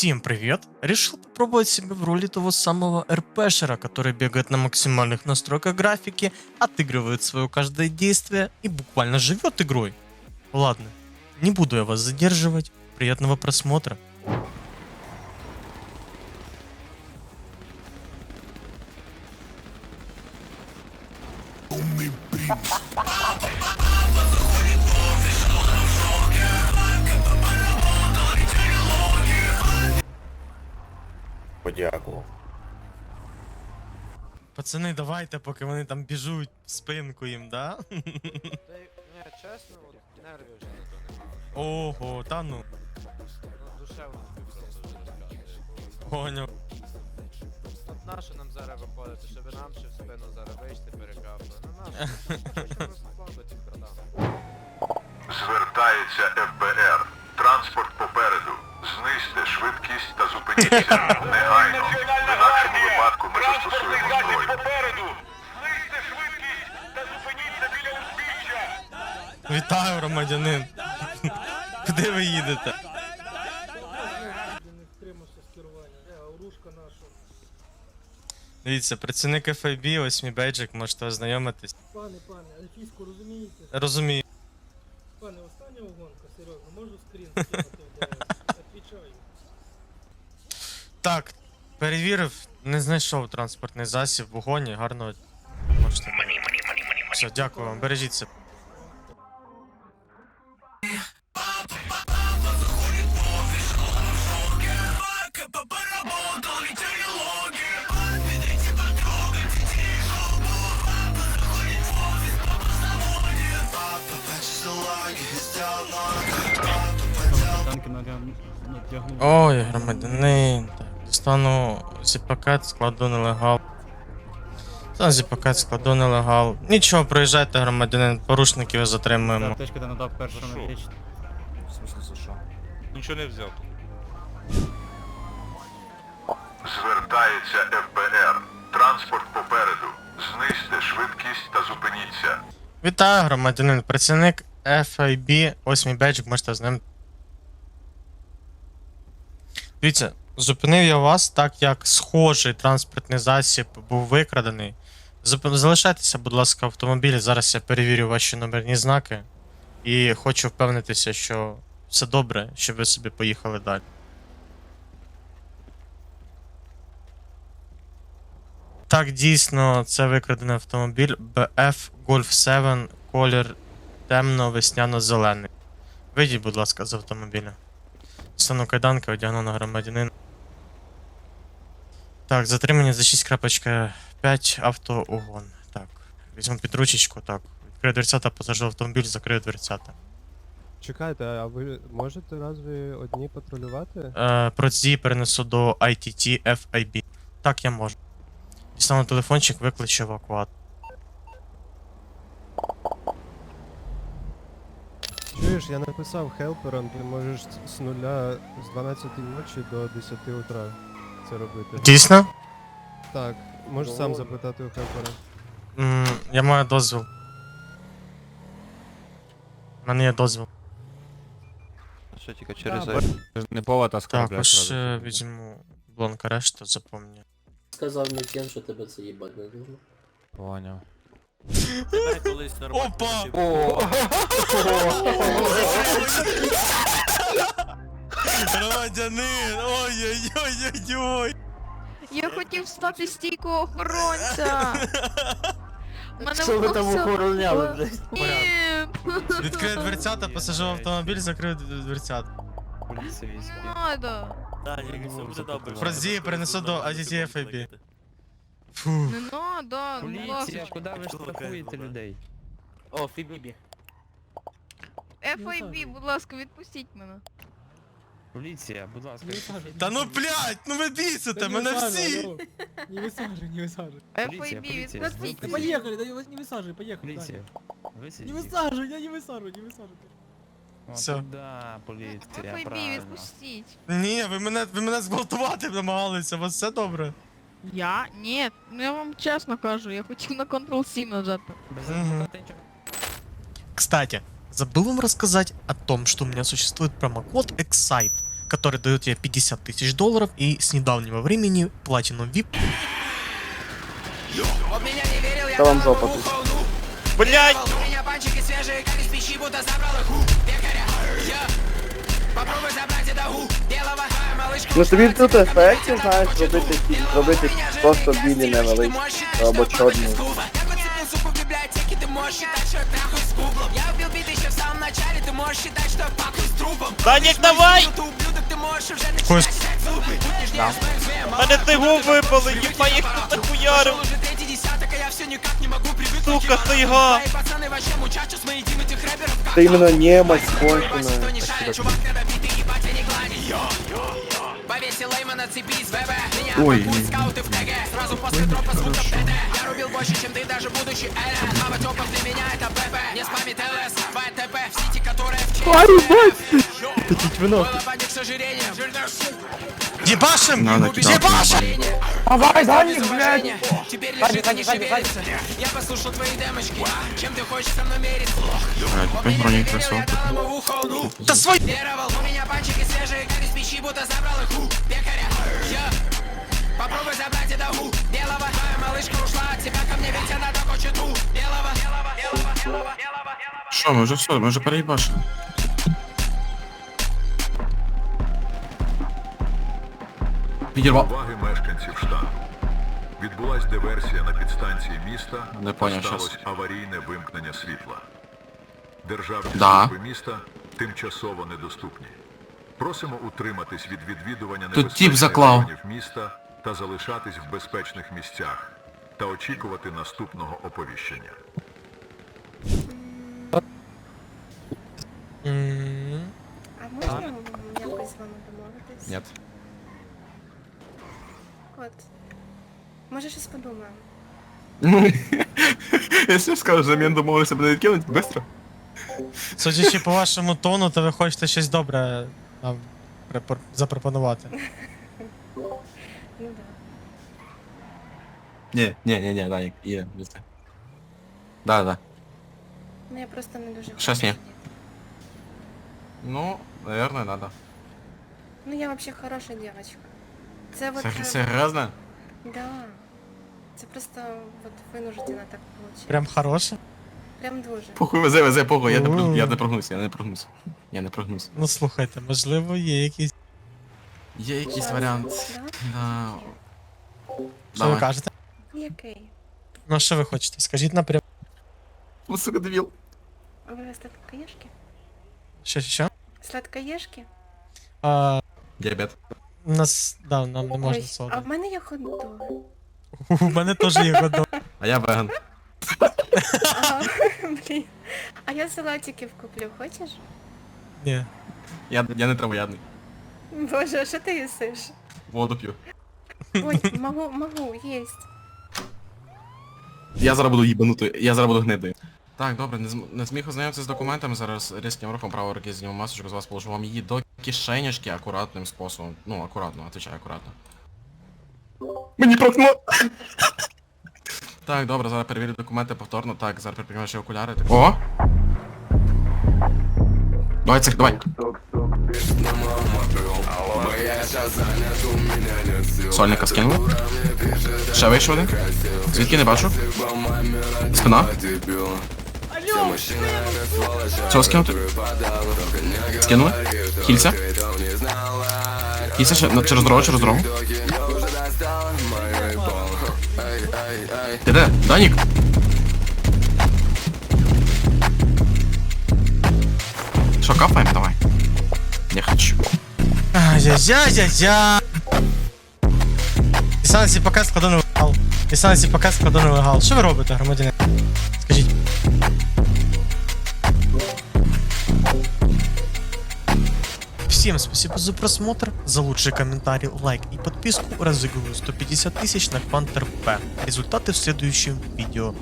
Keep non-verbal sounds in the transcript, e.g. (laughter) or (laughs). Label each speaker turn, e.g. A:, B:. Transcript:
A: Всем привет! Решил попробовать себя в роли того самого РПшера, который бегает на максимальных настройках графики, отыгрывает свое каждое действие и буквально живет игрой. Ладно, не буду я вас задерживать. Приятного просмотра.
B: Подякував.
A: Пацани, давайте, поки вони там біжуть в спинку їм, да?
C: Та й, ні, чесно, от нервів вже на то нема.
A: Ого, та ну,
C: Ну, душевно тобі просто вже розказую.
A: поняв.
C: От нащо нам зараз виходити, щоб нам ще в спину зараз вийшти перекапли? Ну нащо? (laughs) Хочемо розслабити братан.
D: Звертається ФБР. Транспорт попереду. Знизьте швидкість та зупиніться (laughs) негайно. В інакшому випадку ми застосуємо зброю.
E: попереду! Знизьте швидкість та зупиніться біля узбіччя!
A: Вітаю, громадянин. Куди ви їдете? Дивіться, працівник FIB, ось мій бейджик, можете ознайомитись.
F: Пане, пане, ельфійську розумієте?
A: Розумію.
F: Пане, остання угонка, серйозно, можу скрін (laughs) скинути в ДС? Отвічаю.
A: Так, перевірив, не знайшов транспортний засіб в угоні, гарно можете. Все, дякую вам, бережіть Ой, громадянин. Так, достану зіпакет, складу нелегал. Та зіпакет, складу нелегал. Нічого, проїжджайте, громадянин, порушників затримуємо.
G: Аптечка ти надав першу
E: За що?
G: медичну.
E: В смысле за що? Нічого не взяв.
D: Звертається ФБР. Транспорт попереду. Знизьте швидкість та зупиніться.
A: Вітаю, громадянин, працівник FIB, ось мій бейджик, можете з ним. Дивіться, зупинив я вас, так як схожий транспортний засіб був викрадений. Залишайтеся, будь ласка, в автомобілі. Зараз я перевірю ваші номерні знаки. І хочу впевнитися, що все добре, щоб ви собі поїхали далі. Так, дійсно, це викрадений автомобіль BF Golf 7, колір темно-весняно-зелений. Вийдіть, будь ласка, з автомобіля. Стану кайданки, одягну на громадянин. Так, затримання за 6.5 автоугон. Так, візьму під ручечку, так. Відкрию дверцята, посажу автомобіль, закрию дверцята.
H: Чекайте, а ви можете разві одні патрулювати?
A: Е, Процдії перенесу до ITT FIB. Так, я можу. Дістану телефончик, викличу евакуатор.
H: Чуєш, я написав хелперам, ти можеш з- нуля з 12 ночі до 10 утра це робити.
A: Дійсно?
H: Так, можеш сам запитати у хелпера.
A: М, я маю дозвіл. У мене є дозвіл.
I: Що тільки через
G: Да, Не повод, а
A: Також е, візьму бланк арешту, запомню.
B: Сказав Мітєн, що тебе це їбать не дуже.
G: Поняв.
A: Опа! Громадянин! Ой-ой-ой-ой-ой!
J: Я хотів стати стійкого охоронця. Мене
B: Що ви там
J: воно все-
B: охороняли, блядь?
J: Ні.
A: Відкрию дверцята, посажу в автомобіль, закрию д- дверцята.
G: Поліція війська.
J: Надо.
A: Фразії перенесу до ITT FIB. Фу.
J: Не надо, будь ласка.
G: куди ви штрафуєте людей?
I: О, Фібібі.
J: FIB, будь ласка, відпустіть мене.
G: Поліція, будь ласка.
A: Та ну блять, ну ви бісите, мене всі!
F: Не висаджуй, не висаджуй.
G: Поліція,
J: FIB,
G: поліція,
J: відпустіть
G: ви-
J: мене.
F: Поехали, да не высаживай, поехали.
G: Поліція.
F: Не
G: Висадіть.
F: высаживай, я не высаживай, не высаживай.
A: Всё.
G: Да, поліція,
J: FIB,
G: правильно.
J: відпустіть.
A: Ні, ви мене, ви мене зґвалтувати намагалися, у вас все добре?
J: Я? Ні, ну я вам чесно кажу, я хотів на Ctrl-C нажати.
G: Без
A: Мгм.
G: адвоката нічого.
A: Кстати, забыл вам рассказать о том, что у меня существует промокод EXCITE. который дает тебе 50 тысяч долларов и с недавнего времени Platinum VIP
B: Та вам жопа тут.
A: Блять!
B: Ну тобі тут ефекти, знаєш, робити, робити просто білі невеличкі, або чорні.
A: Данік, давай! Хуй... Мене ти губ випали, їба їх тут нахуярив! Сука, тайга!
B: Ти іменно немець кончена.
I: Ой.
A: атакуют скауты в ТГ.
I: Сразу после дропа звука в Надо кидать.
B: Давай, за них, блядь!
C: Теперь лежит и не шевелится Я послушал твои демочки. Чем ты хочешь со мной мериться?
I: А, теперь бронить кроссовку.
A: Да свой!
C: Веровал, у меня панчики свежие, как из печи, будто забрал их. Пекаря. Я попробуй забрать это у белого. Твоя малышка ушла от тебя ко мне, ведь она так хочет у белого. Белого, белого, белого, белого, белого.
I: Що, ми вже все, ми вже переїбашили. Підірвав.
D: Уваги мешканців штату. Відбулась диверсія на підстанції міста.
I: Не поняв,
D: сталося
I: щас.
D: аварійне вимкнення світла. Державні
I: Да.
D: служби міста тимчасово недоступні. Просимо утриматись від відвідування
I: Тут
D: небезпечних районів міста та залишатись в безпечних місцях та очікувати наступного оповіщення.
K: А можна якось з вами домовитись?
I: Нет.
K: От. Може щось подумаємо.
I: Якщо скажеш, замін домовилися буде відкинути, быстро.
A: Судячи по вашому тону, то ви хочете щось добре нам припор- запропонувати.
K: Ну да.
I: Ні, ні, ні, ні, Данік, є, быстро. Да, да.
K: Ну я просто не дуже
I: Щас
K: хочу
I: ні.
K: сидіти.
I: Ну, наверное, надо.
K: Ну я вообще хорошая девочка. Це вот...
I: Сер-
K: е,
I: Серйозно?
K: Да. Це просто вот вынужденно так получилось.
A: Прям хороше.
K: Прям дуже.
I: Похуй, везе, везе, похуй, я не,
A: О.
I: прогнусь, я не прогнусь, я не прогнусь. Я не прогнусь.
A: Ну слухайте, можливо, є якісь.
I: Є якийсь варіант.
K: Да?
I: Да.
A: Що ви
I: Давай.
A: кажете?
K: Який?
A: Ну а що ви хочете? Скажіть напряму.
I: Ну, сука, дебіл.
K: А ви сладкоежки?
A: Що, що?
K: Сладкоежки?
A: А,
I: Діабет.
A: у нас, да, нам не можна
K: Ой, а в мене є хот-дог.
A: У мене теж є годо.
I: А я веган.
K: А, (laughs) блін. А я салатиків куплю, хочеш?
A: Ні.
I: Я, я не травоядний.
K: Боже, а що ти їсиш?
I: Воду п'ю.
K: Ой, могу, могу, есть.
I: Я зараз буду їбанутою, я зараз буду гнидою. Так, добре, не, зм- не зміг ознайомитися з документами, зараз різким рухом правої руки зніму масочку, з вас положу вам її до кишенечки акуратним способом. Ну, акуратно, отвечаю, акуратно. Мені прокно! Так, добре, зараз перевірю документи повторно. Так, зараз ваші окуляри. Так. О! Давай цих, давай. Сольника скинули. Ще вийшов один. Звідки не бачу? Спина. Цього скинути. Скинули. Кільця. Кільця ще через дорогу, через дорогу. Ти де? Данік? Що, капаємо? Давай. Не хочу.
A: Ай-яй-яй-яй-яй. Ісанці пока складу нелегал. Ісанці пока складу нелегал. Що ви робите, громадяни? Всем спасибо за просмотр, за лучший комментарий, лайк и подписку. Разыгрываю 150 тысяч на Квантер П. Результаты в следующем видео.